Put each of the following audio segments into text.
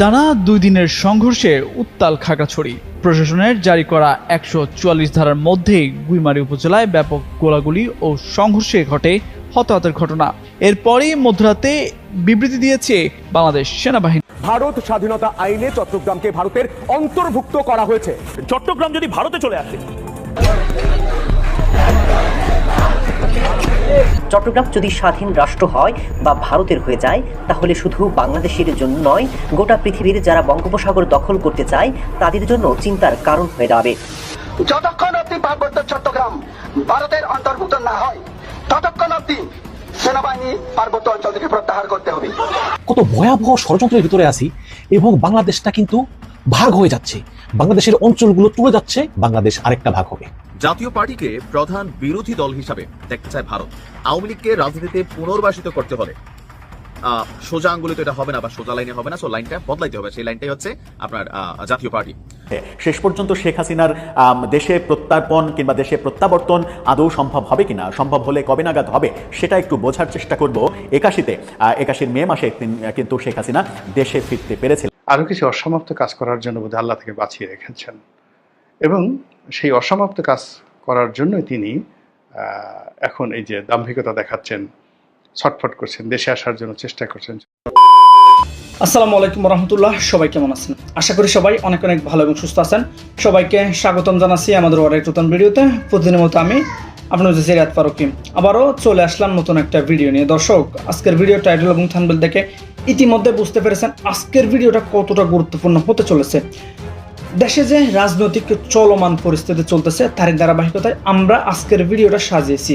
টানা দুই দিনের সংঘর্ষে উত্তাল খাগড়াছড়ি। প্রশাসনের জারি করা একশো চুয়াল্লিশ ধারার মধ্যেই গুইমারি উপজেলায় ব্যাপক গোলাগুলি ও সংঘর্ষে ঘটে হতাহতের ঘটনা। এরপরই মধ্যরাতে বিবৃতি দিয়েছে বাংলাদেশ সেনাবাহিনী। ভারত স্বাধীনতা আইনে চট্টগ্রামকে ভারতের অন্তর্ভুক্ত করা হয়েছে। চট্টগ্রাম যদি ভারতে চলে আসে চট্টগ্রাম যদি স্বাধীন রাষ্ট্র হয় বা ভারতের হয়ে যায় তাহলে শুধু বাংলাদেশের জন্য নয় গোটা পৃথিবীর যারা বঙ্গোপসাগর দখল করতে চায় তাদের জন্য চিন্তার কারণ হয়ে দাঁড়াবে। যতক্ষণ অব্দি পার্বত্য চট্টগ্রাম ভারতের অন্তর্ভুক্ত না হয় ততক্ষণ অব্দি সেনাবাহিনী পার্বত্য অঞ্চল থেকে প্রত্যাহার করতে হবে। কত ভয়াবহ ষড়যন্ত্রের ভিতরে আছি এবং বাংলাদেশটা কিন্তু ভাগ হয়ে যাচ্ছে। বাংলাদেশের অঞ্চলগুলো তুলে যাচ্ছে বাংলাদেশ আরেকটা ভাগ হবে। জাতীয় পার্টিকে প্রধান বিরোধী দল হিসাবে দেখতে চায় ভারত। আওয়ামী লীগকে রাজনীতিতে পুনর্বাসিত করতে হলে। আহ, সোজা আঙ্গুলে তো এটা হবে না বা সোজা লাইনে হবে না সো লাইনটা বদলাইতে হবে। সেই লাইনটাই হচ্ছে আপনার আহ, জাতীয় পার্টি। শেষ পর্যন্ত শেখ হাসিনার দেশে প্রত্যার্পণ কিংবা দেশে প্রত্যাবর্তন আদৌ সম্ভব হবে কিনা সম্ভব হলে কবে নাগাদ হবে সেটা একটু বোঝার চেষ্টা করব। একাশিতে আহ, একাশির মে মাসে তিন- কিন্তু শেখ হাসিনা দেশে ফিরতে পেরেছিলেন। আরও কিছু অসমাপ্ত কাজ করার জন্য বোধহয় আল্লাহ থেকে বাঁচিয়ে রেখেছেন। এবং সেই অসমাপ্ত কাজ করার জন্যই তিনি এখন এই যে দাম্ভিকতা দেখাচ্ছেন, ছটফট করছেন, দেশে আসার জন্য চেষ্টা করছেন। আসসালামু আলাইকুম রহমতুল্লাহ, সবাই কেমন আছেন? আশা করি সবাই অনেক অনেক ভালো এবং সুস্থ আছেন। সবাইকে স্বাগতম জানাচ্ছি আমাদের অনেক নতুন ভিডিওতে। প্রতিদিনের মতো আমি আপনার হচ্ছে সিরাত ফারুকি। আবারও চলে আসলাম নতুন একটা ভিডিও নিয়ে। দর্শক, আজকের ভিডিও টাইটেল এবং থানবেল দেখে ইতিমধ্যে বুঝতে পেরেছেন আজকের ভিডিওটা কতটা গুরুত্বপূর্ণ হতে চলেছে। দেশে যে রাজনৈতিক চলমান পরিস্থিতি চলতেছে তার ধারাবাহিকতায় আমরা আজকের ভিডিওটা সাজিয়েছি।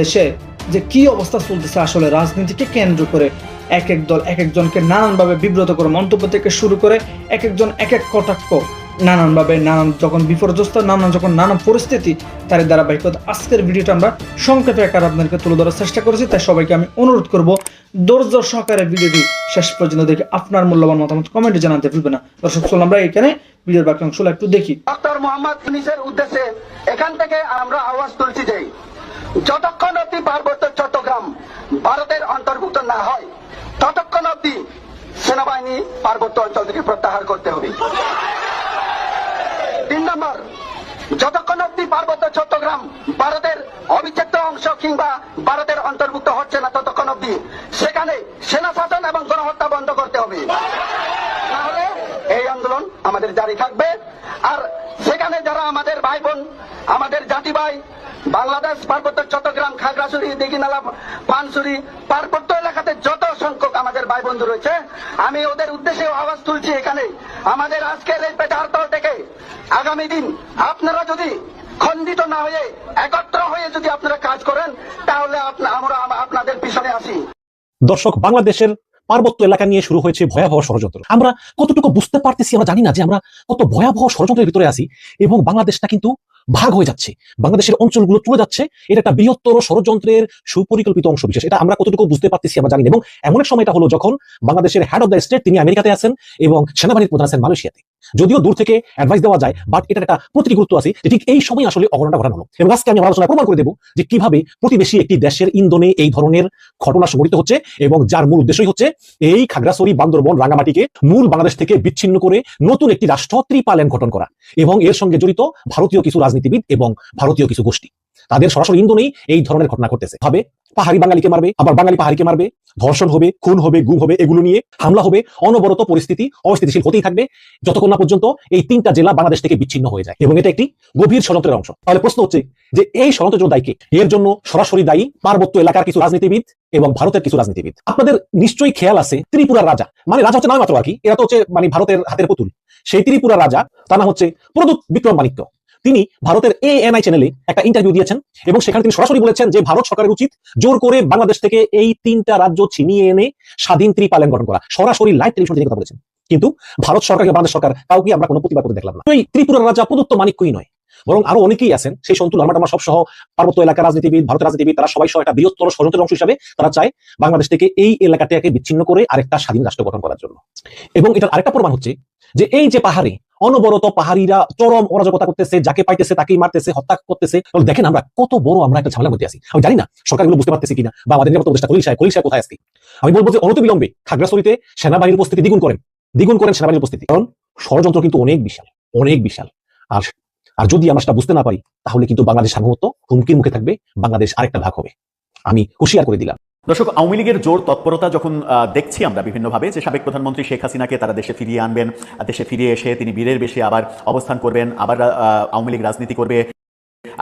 দেশে যে কি অবস্থা চলতেছে আসলে রাজনীতিকে কেন্দ্র করে এক এক দল, এক একজনকে নানানভাবে বিব্রত করে মন্তব্য থেকে শুরু করে এক একজন এক এক কটাক্ষ, নানানভাবে নানান যখন বিপর্যস্ত, নানান যখন নানান পরিস্থিতি তার ধারাবাহিকতা। আজকের ভিডিওটা আমরা সংক্ষেপে আকার আপনাদেরকে তুলে ধরার চেষ্টা করেছি, তাই সবাইকে আমি অনুরোধ করব, ধৈর্য সহকারে ভিডিওটি শেষ পর্যন্ত দেখে আপনার মূল্যবান মতামত কমেন্টে জানাতে ভুলবেন না। দর্শক, চলুন আমরা এখানে ভিডিওর বাকি অংশগুলো একটু দেখি। ডক্টর মোহাম্মদ ইউনিসের উদ্দেশ্যে এখান থেকে আমরা আওয়াজ তুলছি যে যতক্ষণ অব্দি পার্বত্য চট্টগ্রাম ভারতের অন্তর্ভুক্ত না হয়, ততক্ষণ অব্দি সেনাবাহিনী পার্বত্য অঞ্চল থেকে প্রত্যাহার করতে হবে। তিন নম্বর, যতক্ষণ অব্দি পার্বত্য চট্টগ্রাম ভারতের অবিচ্ছেদ্য অংশ কিংবা ভারতের অন্তর্ভুক্ত হচ্ছে না, ততক্ষণ অব্দি সেখানে সেনা শাসন এবং গণহত্যা বন্ধ করতে হবে। তাহলে এই আন্দোলন আমাদের জারি থাকবে। আর সেখানে যারা আমাদের ভাই বোন, আমাদের জাতি ভাই বাংলাদেশ পার্বত্য চট্টগ্রাম, খাগড়াছড়ি, দিঘিনালা, পানসুরি পার্বত্য এলাকাতে যত সংখ্যক আমাদের ভাই বন্ধু রয়েছে, আমি ওদের উদ্দেশ্যে আওয়াজ তুলছি এখানে। আমাদের আজকের এই পেটার তল থেকে আগামী দিন আপনারা যদি খণ্ডিত না হয়ে, একত্র হয়ে যদি আপনারা কাজ করেন, তাহলে আমরা আপনাদের পিছনে আসি দর্শক, বাংলাদেশের পার্বত্য এলাকা নিয়ে শুরু হয়েছে ভয়াবহ ষড়যন্ত্র। আমরা কতটুকু বুঝতে পারতেছি আমরা জানি না যে আমরা কত ভয়াবহ ষড়যন্ত্রের ভিতরে আছি এবং বাংলাদেশটা কিন্তু ভাগ হয়ে যাচ্ছে। বাংলাদেশের অঞ্চলগুলো চলে যাচ্ছে। এটা একটা বৃহত্তর ষড়যন্ত্রের সুপরিকল্পিত অংশ বিশেষ। এটা আমরা কতটুকু বুঝতে পারতেছি আমরা জানি এবং এমন এক সময়টা হলো যখন বাংলাদেশের হেড অফ দ্য স্টেট তিনি আমেরিকাতে আছেন এবং সেনাবাহিনীর প্রধান আছেন মালয়েশিয়াতে। যদিও দূর থেকে অ্যাডভাইস দেওয়া যায় বাট এটার একটা প্রতিটি গুরুত্ব আছে যে ঠিক এই সময় আসলে অঘটনটা ঘটানো হলো। এবং আজকে আমি আলোচনা প্রমাণ করে দেবো যে কীভাবে প্রতিবেশী একটি দেশের ইন্ধনে এই ধরনের ঘটনা সংঘটিত হচ্ছে এবং যার মূল উদ্দেশ্যই হচ্ছে এই খাগড়াছড়ি, বান্দরবন, রাঙ্গামাটিকে মূল বাংলাদেশ থেকে বিচ্ছিন্ন করে নতুন একটি রাষ্ট্র ত্রিপালন গঠন করা। এবং এর সঙ্গে জড়িত ভারতীয় কিছু রাজনীতিবিদ এবং ভারতীয় কিছু গোষ্ঠী। তাদের সরাসরি ইন্ধনেই এই ধরনের ঘটনা ঘটতেছে হবে পাহাড়ি বাঙালিকে মারবে, আবার বাঙালি পাহাড়িকে মারবে, ধর্ষণ হবে, খুন হবে, গুম হবে, এগুলো নিয়ে হামলা হবে, অনবরত পরিস্থিতি অস্থিতিশীল হতেই থাকবে। যতক্ষণ না পর্যন্ত এই তিনটা জেলা বাংলাদেশ থেকে বিচ্ছিন্ন হয়ে যায়। এবং এটা একটি গভীর ষড়যন্ত্রের অংশ। তাহলে প্রশ্ন হচ্ছে যে এই ষড়যন্ত্রের জন্য দায়ী কে? এর জন্য সরাসরি দায়ী পার্বত্য এলাকার কিছু রাজনীতিবিদ এবং ভারতের কিছু রাজনীতিবিদ। আপনাদের নিশ্চয়ই খেয়াল আছে, ত্রিপুরার রাজা। মানে রাজা হচ্ছে নয় মাত্র আর কি, এরা তো হচ্ছে মানে ভারতের হাতের পুতুল। সেই ত্রিপুরার রাজা তা না হচ্ছে প্রদূত বিক্রম মানিক্য তিনি ভারতের এ এনআই চ্যানেলে একটা ইন্টারভিউ দিয়েছেন এবং সেখানে তিনি সরাসরি বলেছেন যে ভারত সরকারের উচিত জোর করে বাংলাদেশ থেকে এই তিনটা রাজ্য ছিনিয়ে এনে স্বাধীন ত্রিপালন গঠন করা। সরাসরি লাইভ টেলিভিশন তিনি কথা বলেছেন। কিন্তু ভারত সরকারকে বাংলাদেশ সরকার কাউকে আমরা কোনো প্রতিবাদ করতে দেখলাম না। এই ত্রিপুরার রাজা প্রদত্ত মানিক্যই নয়। বরং আরও অনেকেই আছেন, সেই সন্তুল আমার আমার সব সহ পার্বত্য এলাকার রাজনীতিবিদ, ভারতের রাজনীতিবিদ, তারা সবাই সহ একটা বৃহত্তর ষড়যন্ত্রের অংশ হিসাবে তারা চায় বাংলাদেশ থেকে এই এলাকাটাকে বিচ্ছিন্ন করে আরেকটা স্বাধীন রাষ্ট্র গঠন করার জন্য। এবং এটার আরেকটা প্রমাণ হচ্ছে যে এই যে পাহাড়ে অনবরত পাহাড়িরা চরম অরাজকতা করতেছে, যাকে পাইতেছে তাকেই মারতেছে, হত্যা করতেছে দেখেন আমরা কত বড় আমরা একটা ঝামেলার মধ্যে আছি। আমি জানি না, সরকারগুলো বুঝতে পারতেছি কিনা বা আমাদের নিরাপত্তা উপদেষ্টা কলিল সাহেব কোথায় আজকে আমি বলব যে অনতিবিলম্বে খাগড়াছড়িতে সেনাবাহিনীর উপস্থিতি দ্বিগুণ করেন দ্বিগুণ করেন সেনাবাহিনীর উপস্থিতি। কারণ ষড়যন্ত্র কিন্তু অনেক বিশাল অনেক বিশাল। আর আর যদি আমরা সেটা বুঝতে না পারি, তাহলে কিন্তু বাংলাদেশ সার্বভৌমত্ব হুমকির মুখে থাকবে, বাংলাদেশ আরেকটা ভাগ হবে। আমি হুশিয়ার করে দিলাম। দর্শক, আওয়ামী লীগের জোর তৎপরতা যখন দেখছি আমরা বিভিন্নভাবে যে সাবেক প্রধানমন্ত্রী শেখ হাসিনাকে তারা দেশে ফিরিয়ে আনবেন, দেশে ফিরিয়ে এসে তিনি বীরের বেশি আবার অবস্থান করবেন, আবার আওয়ামী লীগ রাজনীতি করবে।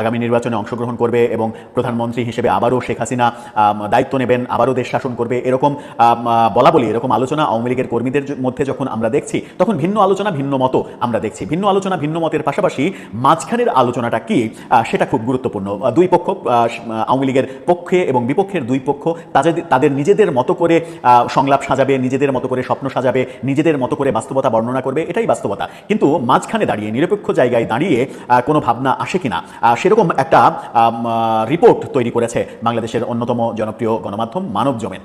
আগামী নির্বাচনে অংশগ্রহণ করবে এবং প্রধানমন্ত্রী হিসেবে আবারও শেখ হাসিনা দায়িত্ব নেবেন, আবারও দেশ শাসন করবে, এরকম বলা বলি এরকম আলোচনা আওয়ামী লীগের কর্মীদের মধ্যে যখন আমরা দেখছি, তখন ভিন্ন আলোচনা, ভিন্ন মতো আমরা দেখছি। ভিন্ন আলোচনা, ভিন্ন মতের পাশাপাশি মাঝখানের আলোচনাটা কি সেটা খুব গুরুত্বপূর্ণ। দুই পক্ষ আওয়ামী লীগের পক্ষে এবং বিপক্ষের দুই পক্ষ তাদের তাদের নিজেদের মতো করে সংলাপ সাজাবে, নিজেদের মতো করে স্বপ্ন সাজাবে, নিজেদের মতো করে বাস্তবতা বর্ণনা করবে, এটাই বাস্তবতা। কিন্তু মাঝখানে দাঁড়িয়ে, নিরপেক্ষ জায়গায় দাঁড়িয়ে কোনো ভাবনা আসে কিনা? সেরকম একটা রিপোর্ট তৈরি করেছে বাংলাদেশের অন্যতম জনপ্রিয় গণমাধ্যম মানব জমিন।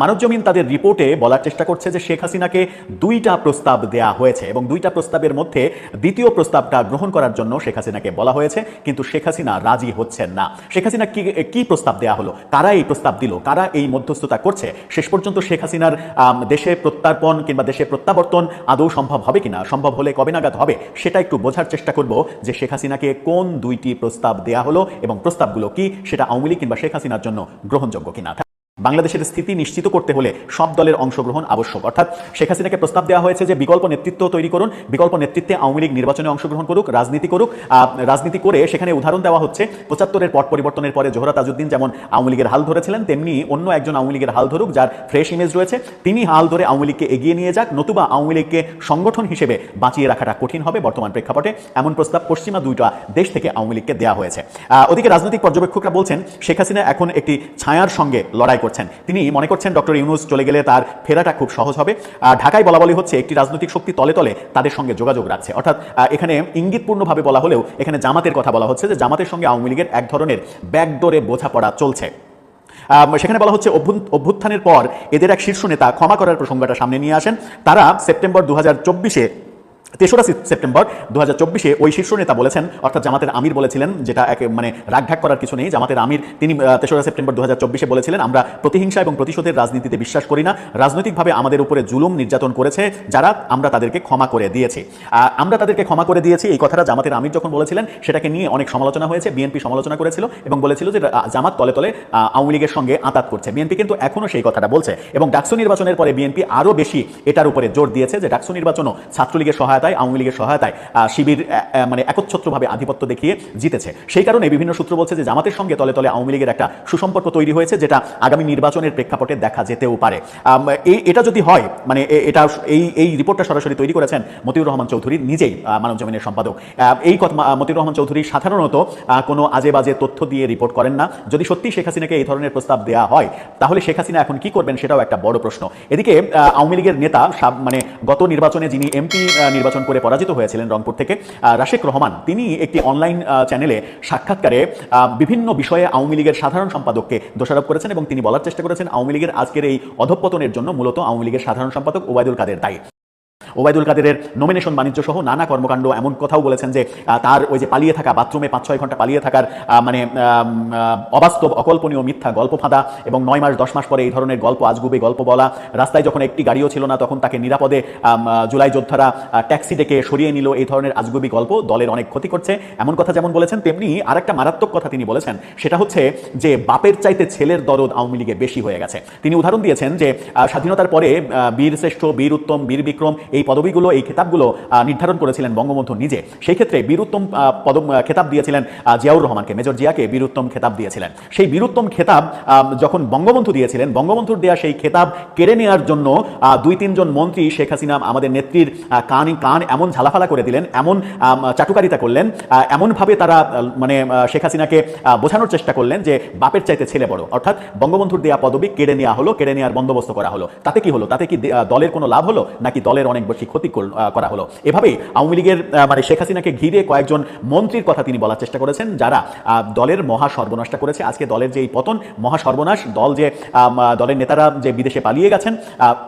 মানব জমিন তাদের রিপোর্টে বলার চেষ্টা করছে যে শেখ হাসিনাকে দুইটা প্রস্তাব দেয়া হয়েছে এবং দুইটা প্রস্তাবের মধ্যে দ্বিতীয় প্রস্তাবটা গ্রহণ করার জন্য শেখ হাসিনাকে বলা হয়েছে, কিন্তু শেখ হাসিনা রাজি হচ্ছেন না। শেখ হাসিনা কি কি প্রস্তাব দেয়া হলো? কারা এই প্রস্তাব দিল? কারা এই মধ্যস্থতা করছে? শেষ পর্যন্ত শেখ হাসিনার দেশে প্রত্যার্পণ কিংবা দেশে প্রত্যাবর্তন আদৌ সম্ভব হবে কিনা? সম্ভব হলে কবে নাগাদ হবে? সেটা একটু বোঝার চেষ্টা করব যে শেখ হাসিনাকে কোন দুইটি প্রস্তাব দেয়া হলো এবং প্রস্তাবগুলো কি সেটা আওয়ামী লীগ কিংবা শেখ হাসিনার জন্য গ্রহণযোগ্য কিনা? বাংলাদেশের স্থিতি নিশ্চিত করতে হলে সব দলের অংশগ্রহণ আবশ্যক। অর্থাৎ শেখ হাসিনাকে প্রস্তাব দেওয়া হয়েছে যে বিকল্প নেতৃত্ব তৈরি করুন, বিকল্প নেতৃত্বে আওয়ামী লীগ নির্বাচনে অংশগ্রহণ করুক, রাজনীতি করুক রাজনীতি করে সেখানে উদাহরণ দেওয়া হচ্ছে, পঁচাত্তরের পট পরিবর্তনের পরে জোহরা তাজউদ্দিন যেমন আওয়ামী লীগের হাল ধরেছিলেন, তেমনি অন্য একজন আওয়ামী লীগের হাল ধরুক যার ফ্রেশ ইমেজ রয়েছে, তিনি হাল ধরে আওয়ামী লীগকে এগিয়ে নিয়ে যাক, নতুবা আওয়ামী লীগকে সংগঠন হিসেবে বাঁচিয়ে রাখাটা কঠিন হবে বর্তমান প্রেক্ষাপটে। এমন প্রস্তাব পশ্চিমা দুইটা দেশ থেকে আওয়ামী লীগকে দেওয়া হয়েছে। ওদিকে রাজনৈতিক পর্যবেক্ষকরা বলছেন, শেখ হাসিনা এখন একটি ছায়ার সঙ্গে লড়াই করছেন। তিনি মনে করছেন ডক্টর ইউনুস চলে গেলে তার ফেরাটা খুব সহজ হবে। আহ, ঢাকায় বলা বলি হচ্ছে একটি রাজনৈতিক শক্তি তলে তলে তাদের সঙ্গে যোগাযোগ রাখছে। অর্থাৎ এখানে ইঙ্গিতপূর্ণভাবে বলা হলেও এখানে জামাতের কথা বলা হচ্ছে যে জামাতের সঙ্গে আওয়ামী লীগের এক ধরনের ব্যাকডোরে বোঝাপড়া চলছে। সেখানে বলা হচ্ছে অভ্যুত্থানের পর এদের এক শীর্ষ নেতা ক্ষমা করার প্রসঙ্গটা সামনে নিয়ে আসেন। তারা সেপ্টেম্বর দু হাজার তেসরা সেপ্টেম্বর দু হাজার চব্বিশে ওই শীর্ষ নেতা বলেছেন, অর্থাৎ জামাতের আমির বলেছিলেন, যেটা এক মানে রাগঢাক করার কিছু নেই। জামাতের আমির, তিনি তেসরা সেপ্টেম্বর দু হাজার চব্বিশে বলেছিলেন, আমরা প্রতিহিংসা এবং প্রতিশোধের রাজনীতিতে বিশ্বাস করি না। রাজনৈতিকভাবে আমাদের উপরে জুলুম নির্যাতন করেছে যারা, আমরা তাদেরকে ক্ষমা করে দিয়েছি। আমরা তাদেরকে ক্ষমা করে দিয়েছি। এই কথাটা জামাতের আমির যখন বলেছিলেন, সেটাকে নিয়ে অনেক সমালোচনা হয়েছে। বিএনপি সমালোচনা করেছিল এবং বলেছিল যে জামাত তলে তলে আওয়ামী লীগের সঙ্গে আঁতাত করছে। বিএনপি কিন্তু এখনও সেই কথাটা বলছে এবং ডাকসু নির্বাচনের পরে বিএনপি আরও বেশি এটার উপরে জোর দিয়েছে যে, ডাকসু নির্বাচনও ছাত্রলীগের সহায়তায়, আওয়ামী লীগের সহায়তায় শিবির মানে একচ্ছত্রভাবে আধিপত্য দেখিয়ে জিতেছে। সেই কারণে বিভিন্ন সূত্র বলছে যে জামাতের সঙ্গে তলে তলে আওয়ামী লীগের একটা সুসম্পর্ক তৈরি হয়েছে, যেটা আগামী নির্বাচনের প্রেক্ষাপটে দেখা যেতেও পারে। এই এটা যদি হয় মানে এটা এই এই রিপোর্টটা সরাসরি তৈরি করেছেন মতিউর রহমান চৌধুরী নিজেই মানব জমিনের সম্পাদক। এই কথা মতিউর রহমান চৌধুরী সাধারণত কোনো আজে বাজে তথ্য দিয়ে রিপোর্ট করেন না। যদি সত্যি শেখ হাসিনাকে এই ধরনের প্রস্তাব দেওয়া হয়, তাহলে শেখ হাসিনা এখন কি করবেন সেটাও একটা বড় প্রশ্ন। এদিকে আওয়ামী লীগের নেতা মানে গত নির্বাচনে যিনি এমপি নির্বাচন করে পরাজিত হয়েছিলেন রংপুর থেকে। রাশেক রহমান, তিনি একটি অনলাইন চ্যানেলে সাক্ষাৎকারে বিভিন্ন বিষয়ে আওয়ামী লীগের সাধারণ সম্পাদককে দোষারোপ করেছেন এবং তিনি বলার চেষ্টা করেছেন আওয়ামী লীগের আজকের এই অধঃপতনের জন্য মূলত আওয়ামী লীগের সাধারণ সম্পাদক ওবায়দুল কাদের দায়ী। ওবায়দুল কাদেরের নমিনেশন বাণিজ্য সহ নানা কর্মকাণ্ড এমন কথাও বলেছেন যে তার ওই যে পালিয়ে থাকা বাথরুমে পাঁচ ছয় ঘণ্টা পালিয়ে থাকার মানে অবাস্তব, অকল্পনীয় মিথ্যা গল্প ফাঁদা এবং নয় মাস, দশ মাস পরে এই ধরনের গল্প আজগুবে গল্প বলা, রাস্তায় যখন একটি গাড়িও ছিল না তখন তাকে নিরাপদে জুলাই যোদ্ধারা ট্যাক্সি ডেকে সরিয়ে নিল এই ধরনের আজগুবি গল্প, দলের অনেক ক্ষতি করছে। এমন কথা যেমন বলেছেন, তেমনি আরেকটা মারাত্মক কথা তিনি বলেছেন, সেটা হচ্ছে যে, বাপের চাইতে ছেলের দরদ আওয়ামী লীগে বেশি হয়ে গেছে। তিনি উদাহরণ দিয়েছেন যে স্বাধীনতার পরে বীর শ্রেষ্ঠ, বীর উত্তম, বীর বিক্রম এই পদবিগুলো, এই খেতাবগুলো নির্ধারণ করেছিলেন বঙ্গবন্ধু নিজে। সেই ক্ষেত্রে বীরুত্তম পদ খেতাব দিয়েছিলেন জিয়াউর রহমানকে। মেজর জিয়াকে বীরুত্তম খেতাব দিয়েছিলেন। সেই বীরুত্তম খেতাব যখন বঙ্গবন্ধু দিয়েছিলেন, বঙ্গবন্ধুর দেয়া সেই খেতাব কেড়ে নেওয়ার জন্য দুই তিনজন মন্ত্রী শেখ হাসিনা, আমাদের নেত্রীর কান কান এমন ঝালাফালা করে দিলেন, এমন চাটুকারিতা করলেন এমনভাবে তারা মানে শেখ হাসিনাকে বোঝানোর চেষ্টা করলেন যে বাপের চাইতে ছেলে বড়। অর্থাৎ বঙ্গবন্ধুর দেয়া পদবি কেড়ে নেওয়া হলো, কেড়ে নেওয়ার বন্দোবস্ত করা হলো। তাতে কি হলো? তাতে কি দলের কোনো লাভ হলো? নাকি দলের অনেক বেশি ক্ষতি করা হলো। এভাবেই আওয়ামী লীগের মানে শেখ হাসিনাকে ঘিরে কয়েকজন মন্ত্রীর কথা তিনি বলার চেষ্টা করেছেন, যারা দলের মহা সর্বনাশটা করেছে। আজকে দলের যে এই পতন, মহা সর্বনাশ, দল যে দলের নেতারা যে বিদেশে পালিয়ে গেছেন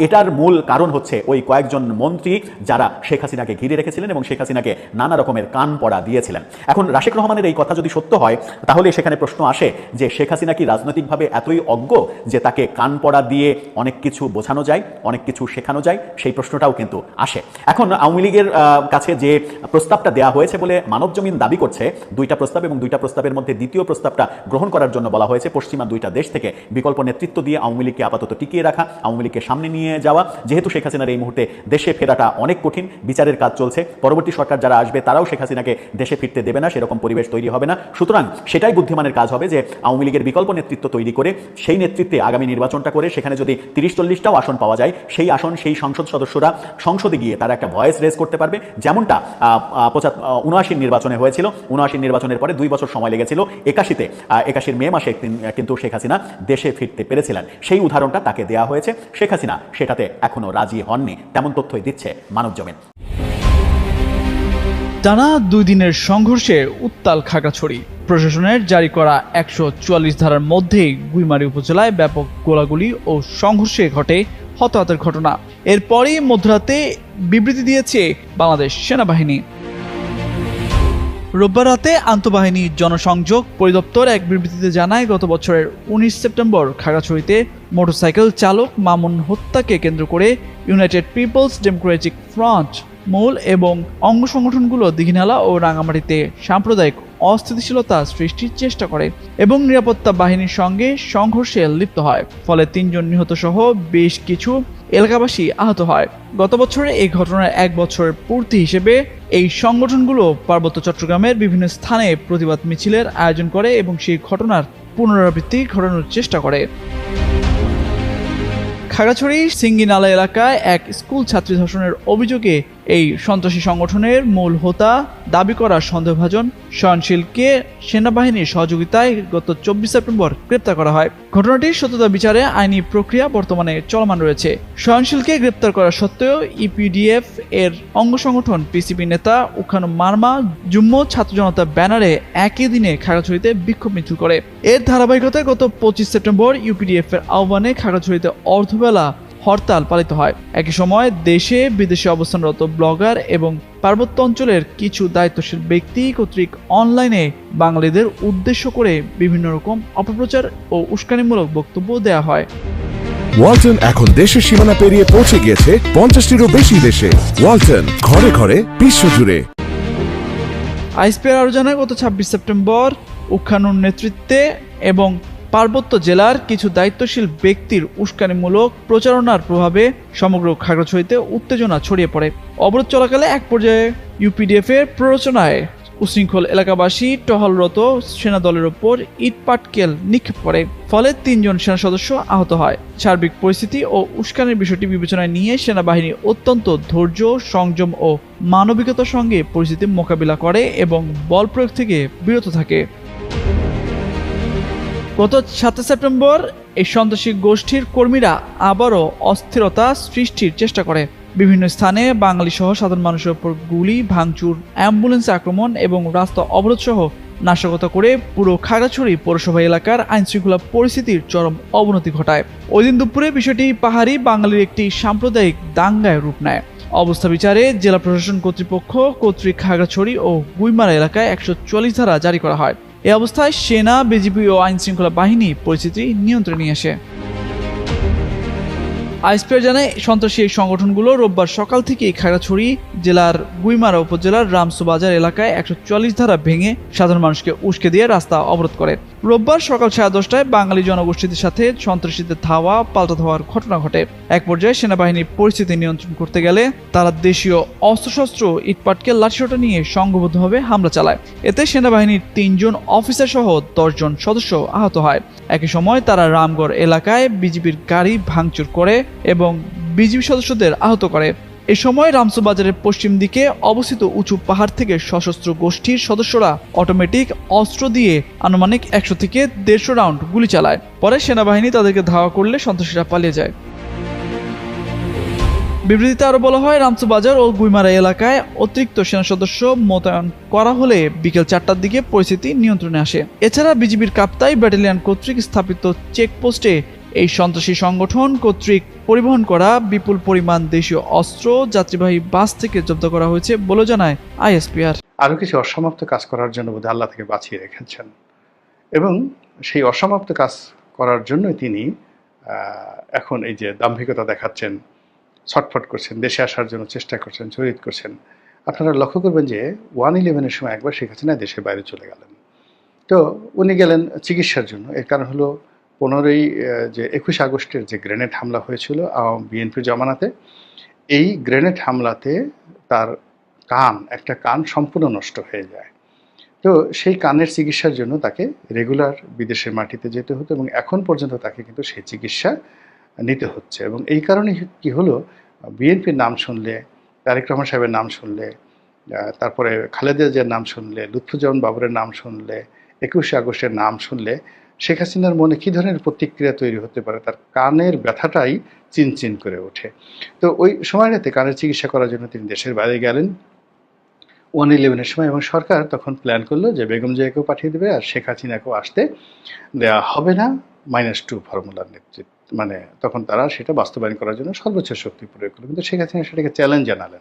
এটার মূল কারণ হচ্ছে ওই কয়েকজন মন্ত্রী যারা শেখ হাসিনাকে ঘিরে রেখেছিলেন এবং শেখ হাসিনাকে নানা রকমের কান পড়া দিয়েছিলেন। এখন রাশেক রহমানের এই কথা যদি সত্য হয়, তাহলে সেখানে প্রশ্ন আসে যে শেখ হাসিনা কি রাজনৈতিকভাবে এতই অজ্ঞ যে তাকে কান পড়া দিয়ে অনেক কিছু বোঝানো যায়, অনেক কিছু শেখানো যায়? সেই প্রশ্নটাও কিন্তু আসে। এখন আওয়ামী লীগের কাছে যে প্রস্তাবটা দেওয়া হয়েছে বলে মানব জমিন দাবি করছে, দুইটা প্রস্তাব এবং দুইটা প্রস্তাবের মধ্যে দ্বিতীয় প্রস্তাবটা গ্রহণ করার জন্য বলা হয়েছে, পশ্চিমা দুইটা দেশ থেকে বিকল্প নেতৃত্ব দিয়ে আওয়ামী লীগকে আপাতত টিকিয়ে রাখা, আওয়ামী লীগকে সামনে নিয়ে যাওয়া। যেহেতু শেখ হাসিনার এই মুহূর্তে দেশে ফেরাটা অনেক কঠিন, বিচারের কাজ চলছে, পরবর্তী সরকার যারা আসবে তারাও শেখ হাসিনাকে দেশে ফিরতে দেবে না, সেরকম পরিবেশ তৈরি হবে না। সুতরাং সেটাই বুদ্ধিমানের কাজ হবে যে আওয়ামী লীগের বিকল্প নেতৃত্ব তৈরি করে, সেই নেতৃত্বে আগামী নির্বাচনটা করে, সেখানে যদি তিরিশ চল্লিশটাও আসন পাওয়া যায়, সেই আসন, সেই সংসদ সদস্যরা সংসদে গিয়ে তারা একটা ভয়েস রেজ করতে পারবে। যেমনটা উনআশির নির্বাচনে হয়েছিল। উনআশির নির্বাচনের পরে দুই বছর সময় লেগেছিল। একাশিতে একাশির মে মাসে কিন্তু শেখ হাসিনা দেশে ফিরতে পেরেছিলেন। সেই উদাহরণটা তাকে দেওয়া হয়েছে। শেখ হাসিনা সেটাতে এখনও রাজি হননি। তেমন তথ্যই দিচ্ছে মানব জমিন। টানা দুই দিনের সংঘর্ষে উত্তাল খাগড়াছড়ি। প্রশাসনের জারি করা একশো চুয়াল্লিশ ধারার মধ্যেই গুইমারি উপজেলায় ব্যাপক গোলাগুলি ও সংঘর্ষে ঘটে হতাহতের ঘটনা। এরপরই মধ্যরাতে বিবৃতি দিয়েছে বাংলাদেশ সেনাবাহিনী। রোববার রাতে আন্তঃবাহিনী জনসংযোগ পরিদপ্তর এক বিবৃতিতে জানায়, গত বছরের উনিশ সেপ্টেম্বর খাগড়াছড়িতে মোটরসাইকেল চালক মামুন হত্যাকে কেন্দ্র করে ইউনাইটেড পিপলস ডেমোক্রেটিক ফ্রন্ট, মূল এবং অঙ্গ সংগঠনগুলো দিঘিনালা ও রাঙামাটিতে সাম্প্রদায়িক অস্থিতিশীলতা সৃষ্টির চেষ্টা করে এবং নিরাপত্তা বাহিনীর সঙ্গে সংঘর্ষে লিপ্ত হয়। ফলে তিনজন নিহত সহ বেশ কিছু এলাকাবাসী আহত হয়। গত বছরে এই ঘটনার এক বছর পূর্তি হিসেবে এই সংগঠনগুলো পার্বত্য চট্টগ্রামের বিভিন্ন স্থানে প্রতিবাদ মিছিলের আয়োজন করে এবং সেই ঘটনার পুনরাবৃত্তি ঘটানোর চেষ্টা করে। খাগড়াছড়ি সিঙ্গিনালা এলাকায় এক স্কুল ছাত্রী ধর্ষণের অভিযোগে এই সন্ত্রাসী সংগঠনের মূল হোতা দাবি করা সন্দেহভাজন সয়নশীলকে সেনাবাহিনীর সহযোগিতায় গত চব্বিশ সেপ্টেম্বর গ্রেপ্তার করা হয়। ঘটনাটির সত্যতা বিচারে আইনি প্রক্রিয়া বর্তমানে চলমান রয়েছে। সয়নশীলকে গ্রেপ্তার করা সত্ত্বেও ইপিডিএফ এর অঙ্গ সংগঠন পিসিপি নেতা উখানু মার্মা জুম্ম ছাত্র জনতা ব্যানারে একই দিনে খাগড়াছড়িতে বিক্ষোভ মিছিল করে। এর ধারাবাহিকতায় গত পঁচিশ সেপ্টেম্বর ইউপিডিএফ এর আহ্বানে খাগড়াছড়িতে অর্ধবেলা হরতাল পালিত হয়। একই সময় দেশে বিদেশে অবস্থানরত ব্লগার এবং পার্বত্য অঞ্চলের কিছু দায়িত্বশীল ব্যক্তি কর্তৃক অনলাইনে বাঙালিদের উদ্দেশ্য করে বিভিন্ন রকম অপপ্রচার ও উস্কানিমূলক বক্তব্য দেওয়া হয়। ওয়ালটন এখন দেশের সীমানা পেরিয়ে পৌঁছে গিয়েছে পঞ্চাশটিরও বেশি দেশে। ওয়ালটন ঘরে ঘরে বিশ্বজুড়ে আইসপিআর আরও জানায় গত ছাব্বিশ সেপ্টেম্বর উখানুর নেতৃত্বে এবং পার্বত্য জেলার কিছু দায়িত্বশীল ব্যক্তির উস্কানিমূলক প্রচারণার প্রভাবে সমগ্র খাগড়াছড়িতে উত্তেজনা ছড়িয়ে পড়ে। অবরোধ চলাকালে এক পর্যায়ে ইউপিডিএফ এর প্ররোচনায় উশৃঙ্খল এলাকাবাসী টহলরত সেনা দলের ওপর ইটপাটকেল নিক্ষেপ করে, ফলে তিনজন সেনা সদস্য আহত হয়। সার্বিক পরিস্থিতি ও উস্কানের বিষয়টি বিবেচনায় নিয়ে সেনাবাহিনী অত্যন্ত ধৈর্য, সংযম ও মানবিকতার সঙ্গে পরিস্থিতি মোকাবিলা করে এবং বল প্রয়োগ থেকে বিরত থাকে। গত সাত সেপ্টেম্বর এই সন্ত্রাসী গোষ্ঠীর কর্মীরা আবারও অস্থিরতা সৃষ্টির চেষ্টা করে। বিভিন্ন স্থানে বাঙালি সহ সাধারণ মানুষের উপর গুলি, ভাঙচুর, অ্যাম্বুলেন্স আক্রমণ এবং রাস্তা অবরোধ সহ নাশকতা করে পুরো খাগড়াছড়ি পৌরসভা এলাকার আইনশৃঙ্খলা পরিস্থিতির চরম অবনতি ঘটায়। ওই দিন দুপুরে বিষয়টি পাহাড়ি বাঙালির একটি সাম্প্রদায়িক দাঙ্গায় রূপ নেয়। অবস্থা বিচারে জেলা প্রশাসন কর্তৃপক্ষ কর্তৃক খাগড়াছড়ি ও গুইমারা এলাকায় একশো চল্লিশ ধারা জারি করা হয়। এ অবস্থায় সেনা বিজিবি ও আইনশৃঙ্খলা বাহিনী পরিস্থিতি নিয়ন্ত্রণে নিয়ে আসে। আইসপিআর জানায়, সন্ত্রাসী এই সংগঠনগুলো রোববার সকাল থেকেই খাগড়াছড়ি জেলার গুইমারা উপজেলার রামসু বাজার এলাকায় একশো চল্লিশ ধারা ভেঙে সাধারণ মানুষকে উস্কে দিয়ে রাস্তা অবরোধ করে। রোববার সকাল সাড়ে দশটায় বাঙালি জনগোষ্ঠীদের সাথে সন্ত্রাসীদের ধাওয়া, পাল্টা ধাওয়ার ঘটনা ঘটে। এক পর্যায়ে সেনাবাহিনী পরিস্থিতি নিয়ন্ত্রণ করতে গেলে তারা দেশীয় অস্ত্রশস্ত্র ইটপাটকে লাঠিসোটা নিয়ে সংঘবদ্ধভাবে হামলা চালায়। এতে সেনাবাহিনীর তিনজন অফিসার সহ দশজন সদস্য আহত হয়। একই সময় তারা রামগড় এলাকায় বিজেপির গাড়ি ভাঙচুর করে এবং বিজিবি সদস্যদের আহত করে। এ সময় রামসু বাজারের পশ্চিম দিকে অবস্থিত উঁচু পাহাড় থেকে সশস্ত্র গোষ্ঠীর সদস্যরা অটোমেটিক অস্ত্র দিয়ে আনুমানিক একশো থেকে দেড়শো রাউন্ড গুলি চালায়। পরে সেনাবাহিনী তাদেরকে ধাওয়া করলে সন্ত্রাসীরা পালিয়ে যায়। বিবৃতিতে আরও বলা হয় রামসু বাজার ও গুইমারা এলাকায় অতিরিক্ত সেনা সদস্য মোতায়েন করা হলে বিকেল চারটার দিকে পরিস্থিতি নিয়ন্ত্রণে আসে। এছাড়া বিজিবির কাপ্তাই ব্যাটালিয়ন কর্তৃক স্থাপিত চেকপোস্টে এই সন্ত্রাসী সংগঠন কর্তৃক পরিবহন করা বিপুল পরিমাণ দেশীয় অস্ত্র যাত্রীবাহী বাস থেকে জব্দ করা হয়েছে বলে জানায় আইএসপিআর। আরও কিছু অসমাপ্ত কাজ করার জন্য বোধহয় আল্লাহ থেকে বাঁচিয়ে রেখেছেন। এবং সেই অসমাপ্ত কাজ করার জন্যই তিনি এখন এই যে দাম্ভিকতা দেখাচ্ছেন, ছটফট করছেন, দেশে আসার জন্য চেষ্টা করছেন চরিত করছেন। আপনারা লক্ষ্য করবেন যে ওয়ান ইলেভেনের সময় একবার শেখ হাসিনা দেশের বাইরে চলে গেলেন। তো উনি গেলেন চিকিৎসার জন্য। এর কারণ হলো পনেরোই যে একুশ আগস্টের যে গ্রেনেড হামলা হয়েছিল বিএনপির জমানাতে, এই গ্রেনেড হামলাতে তার কান, একটা কান সম্পূর্ণ নষ্ট হয়ে যায়। তো সেই কানের চিকিৎসার জন্য তাকে রেগুলার বিদেশের মাটিতে যেতে হতো এবং এখন পর্যন্ত তাকে কিন্তু সেই চিকিৎসা নিতে হচ্ছে। এবং এই কারণে কি হলো, বিএনপির নাম শুনলে, তারেক রহমান সাহেবের নাম শুনলে তারপরে খালেদা জিয়ার নাম শুনলে, লুৎফুজ্জামান বাবরের নাম শুনলে, একুশে আগস্টের নাম শুনলে শেখ হাসিনার মনে কী ধরনের প্রতিক্রিয়া তৈরি হতে পারে? তার কানের ব্যথাটাই চিনচিন করে ওঠে। তো ওই সময়টাতে কানের চিকিৎসা করার জন্য তিনি দেশের বাইরে গেলেন। ওয়ান ইলেভেনের সময় এবং সরকার তখন প্ল্যান করল যে বেগম জিয়াকেও পাঠিয়ে দেবে আর শেখ হাসিনাকেও আসতে দেওয়া হবে না। মাইনাস টু ফর্মুলার নেতৃত্ব মানে তখন তারা সেটা বাস্তবায়ন করার জন্য সর্বোচ্চ শক্তি প্রয়োগ করল। কিন্তু শেখ হাসিনা সেটাকে চ্যালেঞ্জ জানালেন।